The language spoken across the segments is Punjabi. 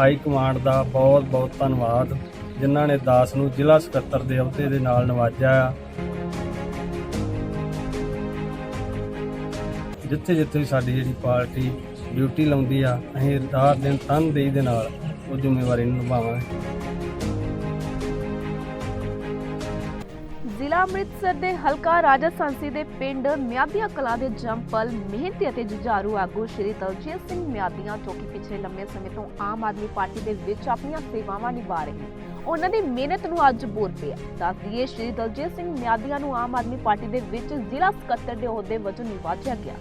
ਹਾਈ ਕਮਾਂਡ ਦਾ ਬਹੁਤ ਬਹੁਤ ਧੰਨਵਾਦ, ਜਿਨ੍ਹਾਂ ਨੇ ਦਾਸ ਨੂੰ ਜ਼ਿਲ੍ਹਾ ਸਕੱਤਰ ਦੇ ਅਹੁਦੇ ਦੇ ਨਾਲ ਨਵਾਜਿਆ ਆ। ਜਿੱਥੇ ਜਿੱਥੇ ਵੀ ਸਾਡੀ ਜਿਹੜੀ ਪਾਰਟੀ ਡਿਊਟੀ ਲਾਉਂਦੀ ਆ, ਅਸੀਂ ਰਾਤ ਦਿਨ ਤਨਦੇਹੀ ਦੇ ਨਾਲ ਉਹ ਜ਼ਿੰਮੇਵਾਰੀ ਨੂੰ ਨਿਭਾਵਾਂਗੇ। ਜ਼ਿਲ੍ਹਾ ਅੰਮ੍ਰਿਤਸਰ ਦੇ ਹਲਕਾ ਰਾਜਾ ਦੇ ਪਿੰਡ ਮਿਆਦੀਆਂ ਕਲਾਂ ਦੇ ਜੰਪਲ ਮਿਹਨਤੀ ਅਤੇ ਜੁਝਾਰੂ ਆਗੂ ਸ਼੍ਰੀ ਦਲਜੀਤ ਸਿੰਘ ਮਿਆਦੀਆਂ ਜੋ ਕਿ ਪਿਛਲੇ ਲੰਮੇ ਸਮੇਂ ਤੋਂ ਆਮ ਆਦਮੀ ਪਾਰਟੀ ਦੇ ਵਿੱਚ ਆਪਣੀਆਂ ਸੇਵਾਵਾਂ ਨਿਭਾ ਰਹੇ ਹਨ ਉਹਨਾਂ ਦੀ ਮਿਹਨਤ ਨੂੰ ਅੱਜ ਬੋਰ ਪਿਆ। ਦੱਸ ਦਈਏ ਸ਼੍ਰੀ ਦਲਜੀਤ ਸਿੰਘ ਮਿਆਦੀਆਂ ਨੂੰ ਆਮ ਆਦਮੀ ਪਾਰਟੀ ਦੇ ਵਿੱਚ ਜ਼ਿਲ੍ਹਾ ਸਕੱਤਰ ਦੇ ਅਹੁਦੇ ਵਜੋਂ ਨਿਵਾਜਿਆ ਗਿਆ।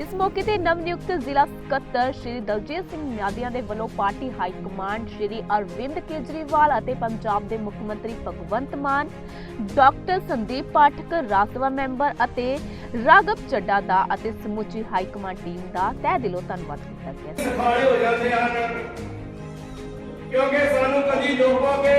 ਇਸ ਮੌਕੇ ਤੇ ਨਵ ਨਿਯੁਕਤ ਜ਼ਿਲ੍ਹਾ ਸਕੱਤਰ ਸ਼੍ਰੀ ਦਲਜੀਤ ਸਿੰਘ ਮਿਆਦੀਆਂ ਦੇ ਵੱਲੋਂ party high command Shri Arvind Kejriwal ਅਤੇ ਪੰਜਾਬ ਦੇ ਮੁੱਖ ਮੰਤਰੀ ਭਗਵੰਤ ਮਾਨ, ਡਾਕਟਰ ਸੰਦੀਪ ਪਾਠਕ ਰਾਜ ਮੈਂਬਰ ਅਤੇ ਰਾਘਵ ਚੱਡਾ ਦਾ ਅਤੇ ਸਮੁੱਚੀ ਹਾਈ ਕਮਾਂਡ ਟੀਮ ਦਾ ਤਹਿ ਦਿਲੋਂ ਧੰਨਵਾਦ ਕੀਤਾ ਗਿਆ। ਕਿਉਂਕਿ ਸਾਨੂੰ ਕਦੀ ਲੋਕੋਗੇ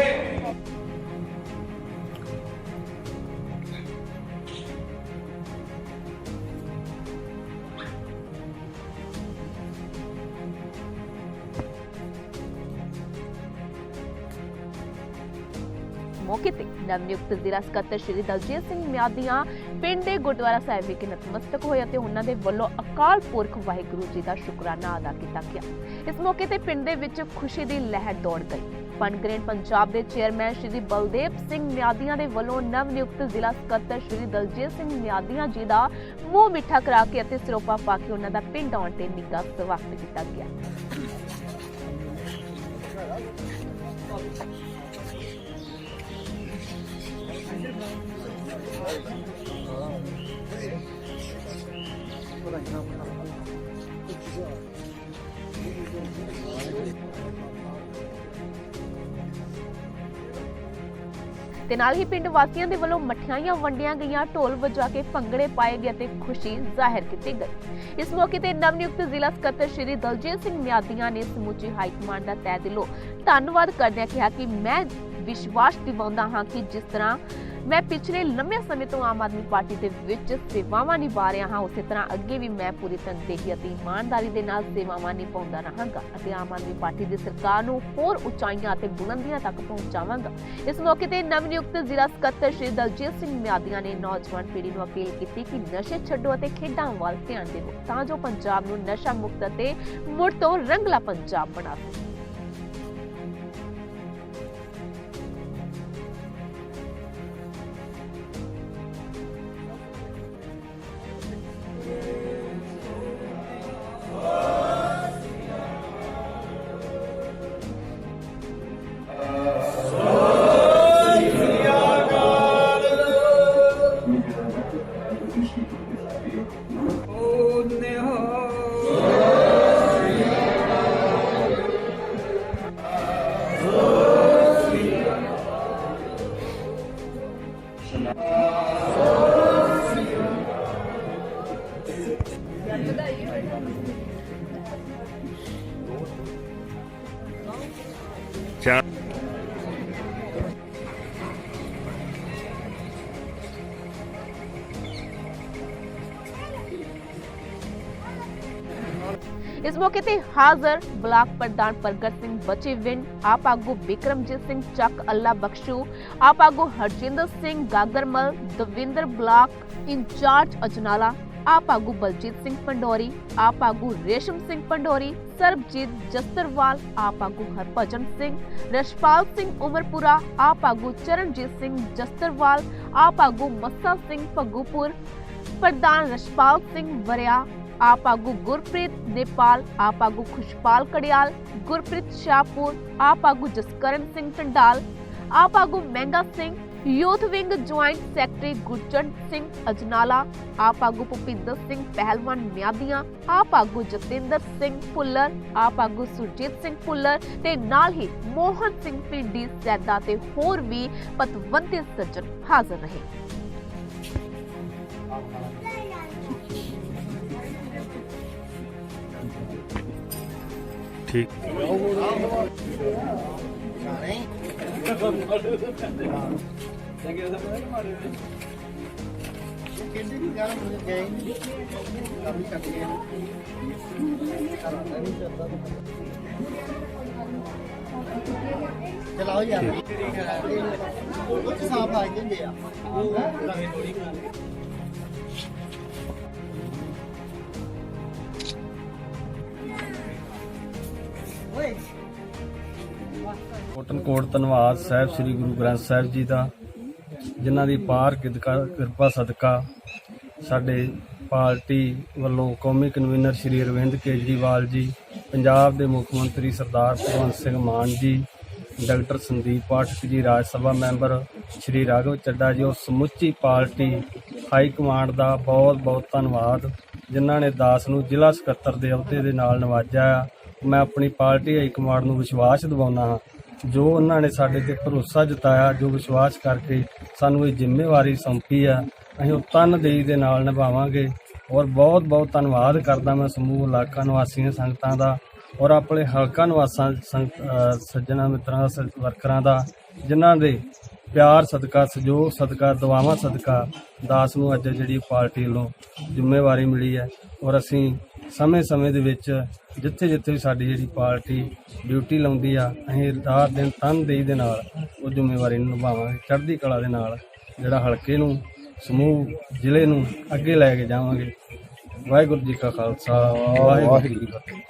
ਮੌਕੇ ਤੇ ਨਵ ਨਿਯੁਕਤ ਜ਼ਿਲ੍ਹਾ ਸਕੱਤਰ ਸ਼੍ਰੀ ਦਲਜੀਤ ਸਿੰਘ ਮਿਆਦੀਆਂ ਪਿੰਡ ਦੇ ਗੁਰਦੁਆਰਾ ਸਾਹਿਬ ਵਿਖੇ ਨਤਮਸਤਕ ਹੋਏ ਅਤੇ ਉਹਨਾਂ ਦੇ ਵੱਲੋਂ ਅਕਾਲ ਪੁਰਖ ਵਾਹਿਗੁਰੂ ਜੀ ਦਾ ਸ਼ੁਕਰਾਨਾ ਅਦਾ ਕੀਤਾ ਗਿਆ। ਇਸ ਮੌਕੇ ਤੇ ਪਿੰਡ ਦੇ ਵਿੱਚ ਖੁਸ਼ੀ ਦੀ ਲਹਿਰ ਦੌੜ ਗਈ। ਪਨਗ੍ਰੇਨ ਪੰਜਾਬ ਦੇ ਚੇਅਰਮੈਨ ਸ਼੍ਰੀ ਬਲਦੇਵ ਸਿੰਘ ਮਿਆਦੀਆਂ ਦੇ ਵੱਲੋਂ ਨਵ ਨਿਯੁਕਤ ਜ਼ਿਲ੍ਹਾ ਸਕੱਤਰ ਸ਼੍ਰੀ ਦਲਜੀਤ ਸਿੰਘ ਮਿਆਦੀਆਂ ਜੀ ਦਾ ਮੂੰਹ ਮਿੱਠਾ ਕਰਾ ਕੇ ਅਤੇ ਸਿਰੋਪਾ ਪਾ ਕੇ ਉਹਨਾਂ ਦਾ ਪਿੰਡ ਆਉਣ ਤੇ ਨਿੱਘਾ ਸਵਾਗਤ ਕੀਤਾ ਗਿਆ। ਤੇ ਨਾਲ ਹੀ ਪਿੰਡ ਵਾਸੀਆਂ ਦੇ ਵੱਲੋਂ ਮਠਿਆਈਆਂ ਵੰਡੀਆਂ ਗਈਆਂ, ਢੋਲ ਵਜਾ ਕੇ ਭੰਗੜੇ ਪਾਏ ਗਏ ਤੇ ਖੁਸ਼ੀ ਜ਼ਾਹਿਰ ਕੀਤੀ ਗਈ। ਇਸ ਮੌਕੇ ਤੇ ਨਵ ਨਿਯੁਕਤ ਜ਼ਿਲ੍ਹਾ ਸਕੱਤਰ ਸ਼੍ਰੀ ਦਲਜੀਤ ਸਿੰਘ ਮਿਆਦੀਆਂ ਨੇ ਸਮੁੱਚੀ ਹਾਈ ਕਮਾਂਡ ਦਾ ਤਹਿ ਦਿਲੋਂ ਧੰਨਵਾਦ ਕਰਦਿਆਂ ਕਿਹਾ ਕਿ ਮੈਂ ਵਿਸ਼ਵਾਸ ਦਿਵਾਉਂਦਾ ਹਾਂ ਕਿ ਜਿਸ ਤਰ੍ਹਾਂ ਮੈਂ ਪਿਛਲੇ ਲੰਮੇ ਸਮੇਂ ਤੋਂ ਆਮ ਆਦਮੀ ਪਾਰਟੀ ਦੇ ਵਿੱਚ ਸੇਵਾਵਾਂ ਨਿਭਾ ਰਿਹਾ ਹਾਂ। ਉਸੇ ਤਰ੍ਹਾਂ ਅੱਗੇ ਵੀ ਮੈਂ ਪੂਰੀ ਤਨਦੇਹੀ ਅਤੇ ਇਮਾਨਦਾਰੀ ਦੇ ਨਾਲ ਸੇਵਾਵਾਂ ਨਿਭਾਉਂਦਾ ਰਹਾਂਗਾ ਅਤੇ ਆਮ ਆਦਮੀ ਪਾਰਟੀ ਦੀ ਸਰਕਾਰ ਨੂੰ ਹੋਰ ਉਚਾਈਆਂ ਅਤੇ ਬੁਲੰਦੀਆਂ ਤੱਕ ਪਹੁੰਚਾਵਾਂਗਾ। ਇਸ ਮੌਕੇ ਤੇ ਨਵ ਨਿਯੁਕਤ ਜ਼ਿਲ੍ਹਾ ਸਕੱਤਰ ਸ਼੍ਰੀ ਦਲਜੀਤ ਸਿੰਘ ਮਿਆਦੀਆਂ ਨੇ ਨੌਜਵਾਨ ਪੀੜ੍ਹੀ ਨੂੰ ਅਪੀਲ ਕੀਤੀ ਕਿ ਨਸ਼ੇ ਛੱਡੋ ਅਤੇ ਖੇਡਾਂ ਵੱਲ ਧਿਆਨ ਦਿਓ ਤਾਂ ਜੋ ਪੰਜਾਬ ਨੂੰ ਨਸ਼ਾ ਮੁਕਤ ਅਤੇ ਮੁੜ ਤੋਂ ਰੰਗਲਾ ਪੰਜਾਬ ਬਣਾ ਸਕੀਏ ਇਸ ਮੌਕੇ ਤੇ ਹਾਜ਼ਰ ਬਲਾਕ ਪ੍ਰਧਾਨ ਪ੍ਰਗਟ ਸਿੰਘ ਬਚੇਵਿੰਡ ਆਪ ਆਗੂ ਵਿਕਰਮਜੀਤ ਸਿੰਘ ਚੱਕ ਅੱਲਾ ਬਖਸ਼ੂ ਆਪ ਆਗੂ ਹਰਜਿੰਦਰ ਸਿੰਘ ਗਾਗਰਮਲ ਦਵਿੰਦਰ ਬਲਾਕ ਇੰਚਾਰਜ ਅਜਨਾਲਾ ਆਪ ਆਗੂ ਬਲਜੀਤ ਸਿੰਘ ਪੰਡੋਰੀ ਆਪ ਆਗੂ ਰੇਸ਼ਮ ਸਿੰਘ ਪੰਡੋਰੀ ਸਰਬਜੀਤ ਜਸਤਰਵਾਲ ਆਪ ਆਗੂ ਹਰਭਜਨ ਸਿੰਘ ਰਸ਼ਪਾਲ ਸਿੰਘ ਉਮਰਪੁਰਾ ਆਪ ਆਗੂ ਚਰਨਜੀਤ ਸਿੰਘ ਜਸਤਰਵਾਲ ਆਪ ਆਗੂ ਮੱਸਾ ਸਿੰਘ ਭੱਗੂਪੁਰ ਪ੍ਰਧਾਨ ਰਸ਼ਪਾਲ ਸਿੰਘ ਵਰਿਆ ਆਪ ਆਗੂ ਗੁਰਪ੍ਰੀਤ ਨੇਪਾਲ ਆਪ ਆਗੂ ਖੁਸ਼ਪਾਲ ਕੜਿਆਲ ਗੁਰਪ੍ਰੀਤ ਸ਼ਾਹਪੁਰ ਆਪ ਆਗੂ ਜਸਕਰਨ ਸਿੰਘ ਟੰਡਾਲ ਆਪ ਆਗੂ Mehnga Singh youth wing joint secretary Gurjant Singh Ajnala AAP ਆਗੂ ਭੁਪਿੰਦਰ ਸਿੰਘ ਪਹਿਲਵਾਨ ਮਿਆਦੀਆਂ ਆਪ ਆਗੂ ਜਤਿੰਦਰ ਸਿੰਘ ਭੁੱਲਰ ਆਪ ਆਗੂ ਸੁਰਜੀਤ ਸਿੰਘ ਭੁੱਲਰ ਤੇ ਨਾਲ ਹੀ ਮੋਹਨ ਸਿੰਘ ਪਿੰਡੀ ਸੈਦਾ ਤੇ ਹੋਰ ਵੀ ਪਤਵੰਤੇ ਸੱਜਣ ਹਾਜ਼ਰ ਰਹੇ। ਠੀਕ। ਕਹਿੰਦੇ ਨਹੀਂ ਗਾਣਾ ਮੁझे ਗਏ ਨਹੀਂ। ਕੰਮ ਛੱਡ ਗਏ ਚਲਾਓ ਯਾਰ। ਉਹ ਚ ਸਾਫ਼ ਆ ਜਾਂਦੇ ਆ। ਓਏ ਕੋਟਨਕੋਟ ਧੰਨਵਾਦ ਸਾਹਿਬ, ਸ੍ਰੀ ਗੁਰੂ ਗ੍ਰੰਥ ਸਾਹਿਬ ਜੀ ਦਾ। ਜਿਨ੍ਹਾਂ ਦੀ ਪਾਰ ਕਿਰਪਾ ਕਿਰਪਾ ਸਦਕਾ ਸਾਡੇ ਪਾਰਟੀ ਵੱਲੋਂ ਕੌਮੀ ਕਨਵੀਨਰ ਸ੍ਰੀ ਅਰਵਿੰਦ ਕੇਜਰੀਵਾਲ ਜੀ, ਪੰਜਾਬ ਦੇ ਮੁੱਖ ਮੰਤਰੀ ਸਰਦਾਰ ਭਗਵੰਤ ਸਿੰਘ ਮਾਨ ਜੀ, ਡਾਕਟਰ ਸੰਦੀਪ ਪਾਠਕ ਜੀ, ਰਾਜ ਸਭਾ ਮੈਂਬਰ ਸ੍ਰੀ ਰਾਘਵ ਚੱਡਾ ਜੀ, ਔਰ ਸਮੁੱਚੀ ਪਾਰਟੀ ਹਾਈ ਕਮਾਂਡ ਦਾ ਬਹੁਤ ਬਹੁਤ ਧੰਨਵਾਦ, ਜਿਨ੍ਹਾਂ ਨੇ ਦਾਸ ਨੂੰ ਜ਼ਿਲ੍ਹਾ ਸਕੱਤਰ ਦੇ ਅਹੁਦੇ ਦੇ ਨਾਲ ਨਵਾਜਿਆ ਆ। ਮੈਂ ਆਪਣੀ ਪਾਰਟੀ ਹਾਈ ਕਮਾਂਡ ਨੂੰ ਵਿਸ਼ਵਾਸ ਦਿਵਾਉਣਾ ਹਾਂ ਜੋ ਉਹਨਾਂ ਨੇ ਸਾਡੇ ਤੇ ਭਰੋਸਾ ਜਤਾਇਆ, ਜੋ ਵਿਸ਼ਵਾਸ ਕਰਕੇ ਸਾਨੂੰ ਇਹ ਜ਼ਿੰਮੇਵਾਰੀ ਸੌਂਪੀ ਆ, ਅਸੀਂ ਉਹ ਤਨਦੇਹੀ ਦੇ ਨਾਲ ਨਿਭਾਵਾਂਗੇ। ਔਰ ਬਹੁਤ ਬਹੁਤ ਧੰਨਵਾਦ ਕਰਦਾ ਮੈਂ ਸਮੂਹ ਇਲਾਕਾ ਨਿਵਾਸੀਆਂ ਸੰਗਤਾਂ ਦਾ ਔਰ ਆਪਣੇ ਹਲਕਾ ਨਿਵਾਸਾਂ ਸੰਗ- ਅਹ, ਸੱਜਣਾ, ਮਿੱਤਰਾਂ, ਸ- ਵਰਕਰਾਂ ਦਾ, ਜਿਨ੍ਹਾਂ ਦੇ ਪਿਆਰ ਸਦਕਾ, ਸਹਿਯੋਗ ਸਦਕਾ, ਦੁਆਵਾਂ ਸਦਕਾ ਦਾਸ ਨੂੰ ਅੱਜ ਜਿਹੜੀ ਪਾਰਟੀ ਵੱਲੋਂ ਜ਼ਿੰਮੇਵਾਰੀ ਮਿਲੀ ਹੈ। ਔਰ ਅਸੀਂ ਸਮੇਂ-ਸਮੇਂ ਦੇ ਵਿੱਚ ਜਿੱਥੇ-ਜਿੱਥੇ ਵੀ ਸਾਡੀ ਜਿਹੜੀ ਪਾਰਟੀ ਡਿਊਟੀ ਲਾਉਂਦੀ ਆ, ਅਸੀਂ ਰਾਤ ਦਿਨ ਤਨਦੇਹੀ ਦੇ ਨਾਲ ਉਹ ਜ਼ਿੰਮੇਵਾਰੀ ਨੂੰ ਨਿਭਾਵਾਂਗੇ। ਚੜ੍ਹਦੀ ਕਲਾ ਦੇ ਨਾਲ ਜਿਹੜਾ ਹਲਕੇ ਨੂੰ, ਸਮੂਹ, ਜ਼ਿਲ੍ਹੇ ਨੂੰ ਅੱਗੇ ਲੈ ਕੇ ਜਾਵਾਂਗੇ। ਵਾਹਿਗੁਰੂ ਜੀ ਕਾ ਖਾਲਸਾ, ਵਾਹਿਗੁਰੂ ਜੀ ਕੀ ਫਤਿਹ।